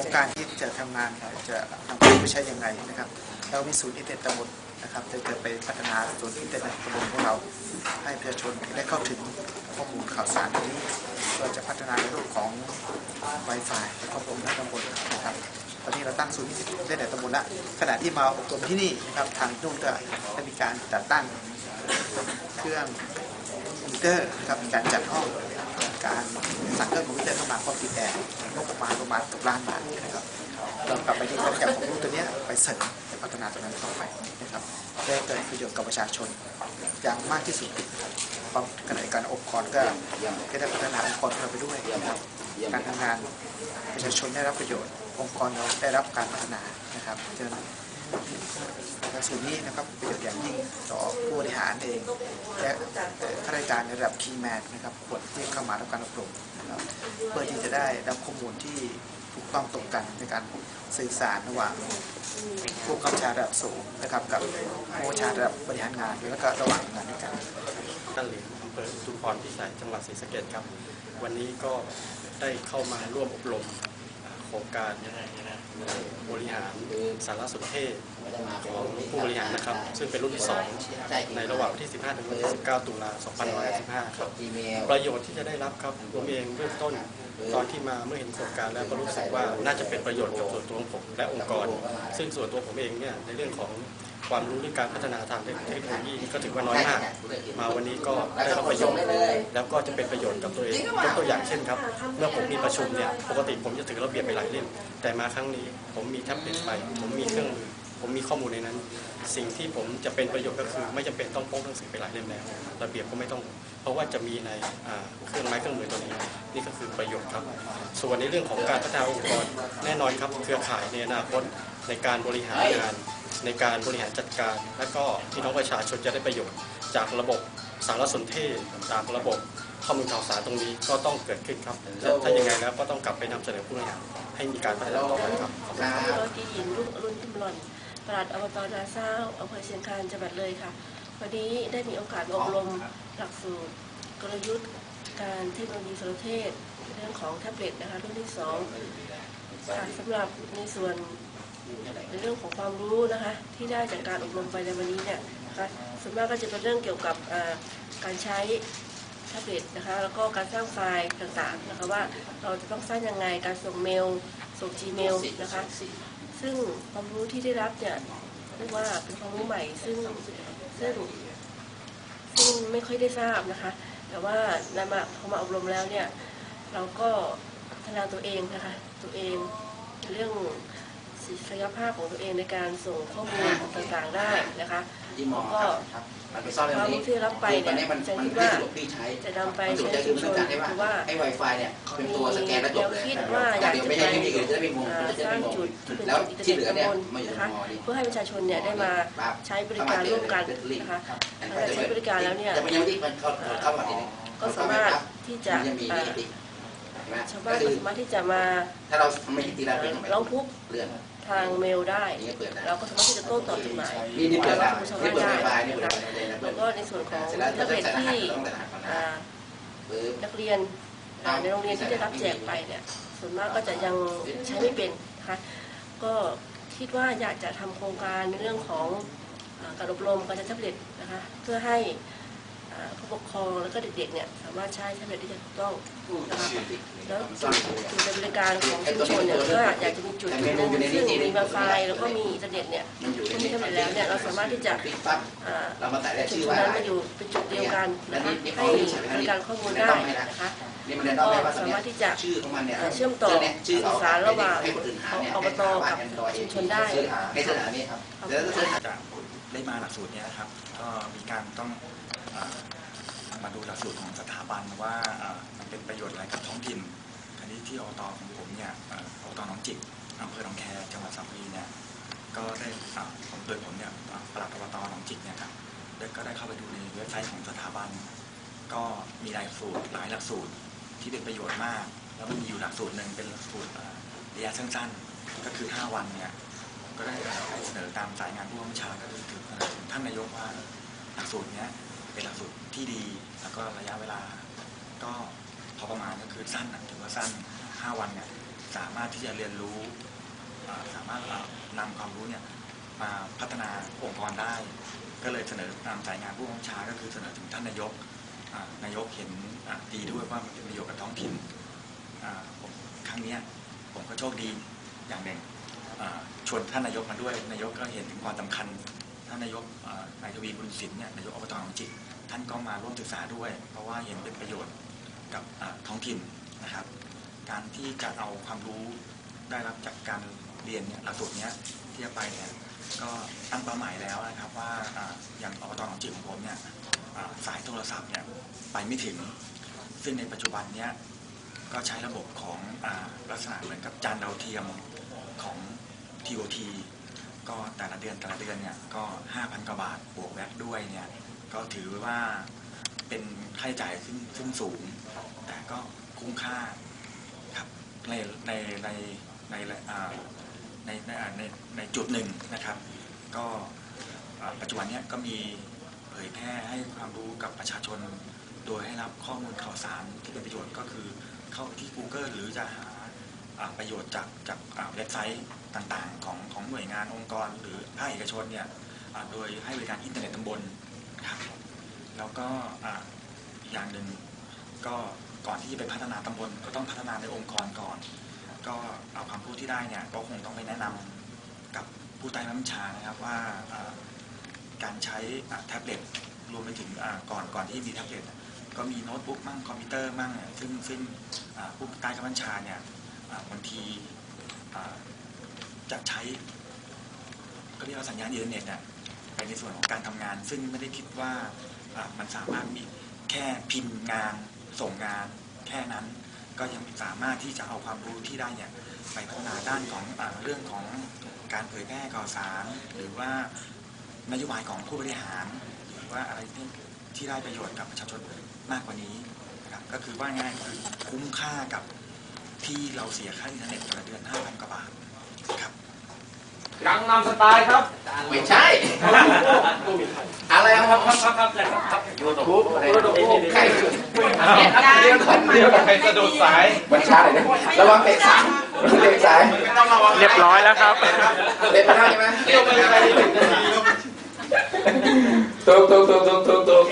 รงการที่จะทำงานจะนำไปใช้ยังไงนะครับเรามีศูนย์อินเทอร์เน็ตตำบลนะครับจะจะไปพัฒนาศูนย์อินเทอร์เน็ตตำบลของเรา ให้ประชาชนได้เข้าถึงข้อมูลข่าวสารนี้เราจะพัฒนาในรูปของ Wi-Fi ในครอบครัวในตำบลนะครับตอนนี้เราตั้งศูนย์อินเทอร์เน็ตตำบลล้วขณะที่มาอบรมที่นี่นะครับทางนุ่นก็ได้มีการจัดตั้งเครื่องมิเตอร์นะครับมีการจัดห้อง การสั่งเครื่องคอมพิวเตอร์เข้ามาพร้อมติดแอร์งบประมาณประมาณเกับล้านบาทนะครับเรากลับไปที่เราจะเอาความรู้ตัวนี้ไปเสริมไปพัฒนาตัวนั้นต่อไปนะครับเพื่อเกิดประโยชน์กับประชาชนอย่างมากที่สุดความขณะกันองค์กรก็จะได้พัฒนาองค์กรของเราไปด้วยนะครับการทำงานประชาชนได้รับประโยชน์ องค์กรเราได้รับการพัฒนานะครับเจอ หลักสูตรนี้นะครับประโยชน์อย่างยิ่งต่อผู้บริหารเอง และเอ่อข้าราชการในระดับคีแมนนะครับควรที่เข้ามารับการอบรมนะครับเพื่อที่จะได้รับข้อมูลที่ถูกต้องตรงกันในการสื่อสารระหว่างผู้กำกับชาระดับสูงนะครับกับผู้ชาระดับบริหารงานแล้วก็ระหว่างงานด้วยกันท่านหลินอำเภออุพรพิสัยจังหวัดศรีสะเกษครับ วันนี้ก็ได้เข้ามาร่วมอบรม ครงการบริหารสารสนเทศของผู้บริหารนะครับ ซึ่งเป็นรุ่นที่ 2 ในระหว่างวันที่ 15 ถึงวันที่ 19 ตุลา2555 ครับ ประโยชน์ที่จะได้รับครับผมเองเริ่มต้นตอนที่มาเมื่อเห็นโครงการแล้วก็รู้สึกว่าน่าจะเป็นประโยชน์กับส่วนตัวของผมและองค์กร ซึ่งส่วนตัวผมเองเนี่ยในเรื่องของ ความรู้เรื่องการพัฒนาทางเทคโนโลยีก็ถือว่าน้อยมาก มาวันนี้ก็ได้รับประโยชน์แล้วก็จะเป็นประโยชน์กับตัวเองยกตัวอย่างเช่นครับ เมื่อผมมีประชุมเนี่ยปกติผมจะถือระเบียบไปหลายเล่มแต่มาครั้งนี้ผมมีแท็บเล็ตไปผมมีเครื่องมือผมมีข้อมูลในนั้น สิ่งที่ผมจะเป็นประโยชน์ก็คือ ไม่จำเป็นต้องพกหนังสือไปหลายเล่มแล้ว ระเบียบก็ไม่ต้อง เพราะว่าจะมีในอ่าเครื่องไม้เครื่องมือตัวนี้ นี่ก็คือประโยชน์ครับ ส่วนในเรื่องของการพัฒนาองค์กรแน่นอนครับ เครือข่ายในอนาคตในการบริหารงาน ในการบริหารจัดการ และก็พี่น้องประชาชนจะได้ประโยชน์ จากระบบสารสนเทศจากระบบข้อมูลข่าวสารตรงนี้ก็ต้องเกิดขึ้นครับและถ้ายังไงแล้วก็ต้องกลับไปนำเสนอผู้บริหารให้มีการพัฒนาต่อไปครับขอบคุณครับร้อยตรีหญิงรุ่งอรุณพิมพ์หล่อนปลัดอบตนาเศร้าอำเภอเชียงคานจังหวัดเลยค่ะวันนี้ได้มีโอกาสอบรมหลักสูตรกลยุทธ์การเทคโนโลยีสารเทศเรื่องของแท็บเล็ตนะคะรุ่นที่สองค่ะสำหรับในส่วน ในเรื่องของความรู้นะคะที่ได้จากการอบรมไปในวันนี้เนี่ยนะคะส่วนมากก็จะเป็นเรื่องเกี่ยวกับการใช้แท็บเล็ตนะคะแล้วก็การสร้างไฟล์ต่างๆนะคะว่าเราจะต้องสร้างยังไงการส่งเมล ส่ง Gmail นะคะซึ่งความรู้ที่ได้รับเนี่ยเรียกว่าเป็นความรู้ใหม่ซึ่งซึ่งซึ่งไม่ค่อยได้ทราบนะคะ แต่ว่าในมาพอมาอบรมแล้วเนี่ยเราก็พัฒนาตัวเองนะคะตัวเองเรื่อง ศักยภาพของตัวเองในการส่งข้อมูลต่างๆได้นะคะที่หมอแล้วคก็รับครับมันไปซ่อนเรื่องนี้ความรู้ที่รับไปเนี่ยคือตอนนี้มันจะมันคิดไม่ว่าสะดวกที่ใช้จะนำไปมันสะดวกใช้ใจคือชุมมันชเนื่องนจากได้ว่าหรือว่าไอ้ Wi-Fi เนี่ยเป็นตัวสแกนแล้วจบเลยคิดว่าอยากเดี๋ยวจะไม่ไปใช่ที่อื่นจะได้ไม่งงอ่าจะสได้ร้างไม่งงจุดที่เป็นแล้วจุดอินเทอที่ร์เหลืเน็อตเนี่ยตำบลมาอยู่นะคะมอนี่เพื่อให้ประชาชนเนี่ยได้มาใช้บริการร่วมกันนะคะหลังจากใช้บริการแล้วเนี่ยแต่มันยังไม่ได้มันเข้าเข้ามาทีนึงก็สามารถที่จะมันยังมีอ่านี่อีกเห็นไหมชาวบ้านก็ก็คือสามารถที่จะมาถ้าเราไม่เห็นทีละเป็นร้องทุกข์เลื่อน ทางเมลได้ เราก็สามารถที่จะโต้ตอบจดหมายนี่นี่เปิดว่าได้ชาวบ้านได้นะได้เลยนะแล้วก็ในส่วนของเสร็จแล้วแท็บเล็ตจะใส่รหัสที่นักเรียนในโรงเรียนที่ได้รับแจกไปเนี่ยส่วนมากก็จะยังใช้ไม่เป็นนะคะก็คิดว่าอยากจะทำโครงการในเรื่องของการอบรมการใช้แท็บเล็ตนะคะเพื่อให้ ผู้ปกครองแล้วก็เด็กๆเนี่ยสามารถใช้แท็บเล็ตได้อย่างถูกต้องนะคะแล้วจุดจุดในบริการของชุมชนเนี่ยก็อยากจะมีจุดจุดหนึงซึ่งมี Wi-Fi แล้วก็มีอินเทอร์เน็ตเนี่ยมันอยู่ในถ้ามีนี้แท็บเล็ตแล้วเนี่ยเราสามารถที่จะปิดปั๊บอ่าเรามาใส่ได้จุดชื่อตรงว่านั้นอะไรมาอยู่เป็นจุดเดียวกันนะคะให้บริการข้อมูลได้นะคะนี่มันเรียนนอกได้ว่าสามารถที่จะชื่อของมันเนี่ยเชื่อมต่อชื่อเขาสื่อสารระหว่างให้คนอื่นหาเนี่ยอบตกับชุมชนได้ให้หาให้เสิร์ชหานี่ครับแล้วก็เสิร์ชหาจากได้มาหลักสูตรเนี้นะครับก็มีการต้องเอ่อ มาดูหลักสูตรของสถาบันว่ามันเป็นประโยชน์อะไรกับท้องถิ่นอันนี้ที่อบตของผมเนี่ยเอ่ออบตหนองจิกอำเภอหนองแคจังหวัดสระบุรีเนี่ยก็ได้ผมโดยผมเนี่ยปลัดอบตหนองจิกเนี่ยครับก็ได้เข้าไปดูในเว็บไซต์ของสถาบัน ก็มีหลักสูตรหลายหลักสูตรที่เป็นประโยชน์มาก แล้วมันมีอยู่หลักสูตรหนึ่งเป็นหลักสูตรระยะสั้นๆ ก็คือ 5 วันเนี่ยก็ได้เสนอตามสายงานผู้บัญชาก็คือท่านนายกว่าหลักสูตรเนี้ย เป็นหลักสูตรที่ดี แล้วก็ระยะเวลา ก็พอประมาณก็คือสั้นนะถือว่าสั้น 5 วันเนี่ยสามารถที่จะเรียนรู้ สามารถเอานำความรู้เนี่ยมาพัฒนาองค์กรได้ ก็เลยเสนอนำสายงานผู้บังคับบัญชาก็คือเสนอถึงท่านนายกนายกเห็นดีด้วยว่ามันเป็นประโยชน์กับท้องถิ่นครั้งนี้ผมก็โชคดีอย่างหนึ่งชวนท่านนายกมาด้วย นายกก็เห็นถึงความสำคัญ ท่านนายกนายทวีบุญสินเนี่ยนายกอบตหนองจิกท่านก็มาร่วมศึกษาด้วย เพราะว่าเห็นเป็นประโยชน์กับท้องถิ่นนะครับ การที่จะเอาความรู้ได้รับจากการเรียนเนี่ยหลักสูตรเนี้ยที่จะไปเนี่ยก็ตั้งเป้าหมายแล้วนะครับว่าอย่างอบตหนองจิกของผมเนี่ยสายโทรศัพท์เนี่ยไปไม่ถึง ซึ่งในปัจจุบันเนี้ยก็ใช้ระบบของอลักษณะเหมือนกับจานดาวเทียมของ TOT ก็แต่ละเดือนแต่ละเดือนเนี่ยก็ 5,000 กว่าบาทบวกแวตด้วยเนี่ยก็ถือว่าเป็นค่าใช้จ่ายซึ่งซึ่งสูง แต่ก็คุ้มค่าครับในในในในในในในในจุดหนึ่งนะครับ ก็ปัจจุบันเนี้ยก็มีเผยแพร่ให้ความรู้กับประชาชน โดยให้รับข้อมูลข่าวสารที่เป็นประโยชน์ก็คือเข้าที่ Google หรือจะหา ประโยชน์จากจากเว็บไซต์ต่างๆ ของของหน่วยงานองค์กร หรือภาคเอกชนเนี่ยโดยให้บริการอินเทอร์เน็ตตำบลครับแล้วก็อีกอย่างหนึ่งก็ก่อนที่จะไปพัฒนาตำบลก็ต้องพัฒนาในองค์กรก่อน ก็เอาความรู้ที่ได้เนี่ยก็คงต้องไปแนะนำกับผู้ใต้บังคับบัญชานะครับว่าการใช้แท็บเล็ตรวมไปถึงก่อนก่อนที่มีแท็บเล็ตก็มีโน้ตบุ๊กมั่งคอมพิวเตอร์มั่งซึ่งซึ่งผู้ใต้กำบัญชาเนี่ย บางทีจะใช้ก็เรียกว่าสัญญาณอินเทอร์เน็ตเนี่ยไปในส่วนของการทำงาน ซึ่งไม่ได้คิดว่ามันสามารถมีแค่พิมพ์งานส่งงานแค่นั้น ก็ยังสามารถที่จะเอาความรู้ที่ได้เนี่ยไปพัฒนาด้านของอเรื่องของการเผยแพร่ข่าวสาร หรือว่านโยบายของผู้บริหาร หรือว่าอะไรที่ที่ได้ประโยชน์กับประชาชนมากกว่านี้นะครับก็คือว่าง่ายคือคุ้มค่ากับ ที่เราเสียค่าอินเทอร์เน็ตแต่ละเดือน5,000กว่าบาทครับกังนำสไตล์ครับไม่ใช่ อะไรครับครับครับครับครับยูทูบอะไรใครเรียกคนเดียวกับใครสะดุดสายบัญชาเลยนะระวังเตะสายเตะสายเรียบร้อยแล้วครับเตะไปได้ใช่ไหมเรียกไปเลยถูกถูกถูกถูกถูกถูก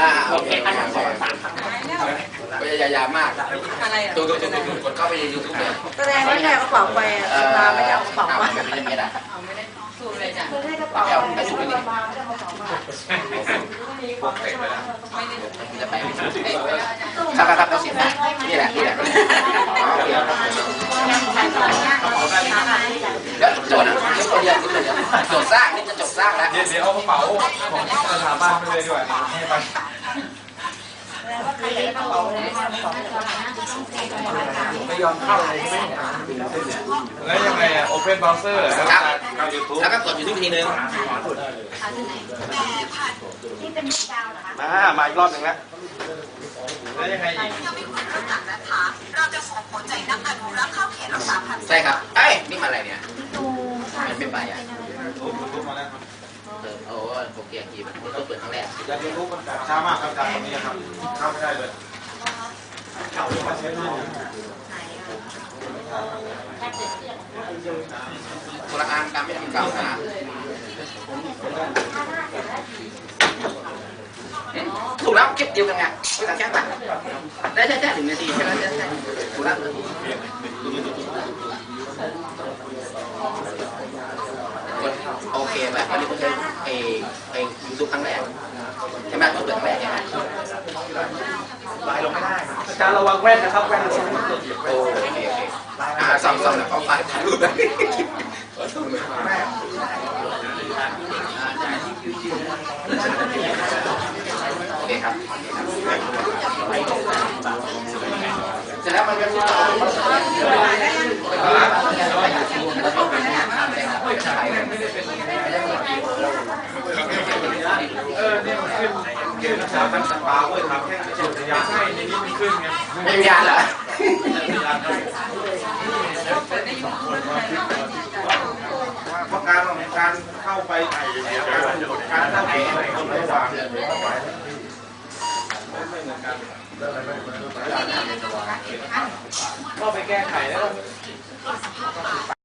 อ่าโอเคอันนั้นสองสามพ ยายามมากอะไรอะถูกถูกถูกถูกกดเข้าไปในยูทูบเลยแสดงว่าแกเอากระเป๋าไปอะเอ่อมาไม่ได้เอากระเป๋าเอามาแบบนี้ยังไงล่ะเอาไม่ได้สูตรเลยจ้ะไม่ได้กระเอาเป๋าไปสูบไปดิมาไม่ได้เอากระเป๋ามาไม่ได้จะไปครับครับครับต้องเสียนะนี่แหละนี่แหละอ๋อโอเคเดี๋ยวโจทย์นะเดี๋ยวเดี๋ยวเดี๋ยวโจทย์สร้างนี่จะโจทย์สร้างแล้วเดี๋ยวเดี๋ยวเอากระเป๋าของสถาบันไปเลยดีกว่าให้ไป ไม่ยอมเข้าเลยใช่ไหมแล้วยังไงอะ Open Browser แล้วครับเข้า YouTube แล้วก็กดยูทูบทีนึงมามาอีกรอบหนึ่งแล้วแล้วยังไงอีกใช่ครับเอ้ยนี่มันอะไรเนี่ย มันเป็นใบอะ YouTube มาแล้วครับ เออโอ้โป รแกรมกีมันต้องเปิดครั้งแรกอยากจะรู้มันช้ามากครับจากตรงนี้ครับเข้าไม่ได้เลยเข้ามาเช็คดูคนละอันการไม่ทำกล่าวหาถูกแล้วคลิปเดียวกันไงไม่ต้องแค่ป่ะได้ใช่ใช่หนึ่งนาทีใช่ไหมใช่ใช่ถูกแล้วกด โอเคไปอันนี้ก็คือเอเอยูทูบครั้งแรกใช่ไหมต้องเปิดครั้งแรกใช่ไหมไลน์ลงไม่ได้อาจารย์ระวังแว่นนะครับแว่นโอเคโอเคอ่าซ่อมซ่อมแล้วก็ไปถ่ายรูปนะโอเคครับเสร็จแล้วมันก็จะ เออเนี่ยมันขึ้นเกมสถาบันสปาเว้ยครับแค่จุดยาให้ในนี้มันขึ้นไงไม่มีงาเหรอเพราะการการเข้าไปการการเข้าไปในระหว่างไม่เหมือนกันก็ไปแก้ไขแล้ว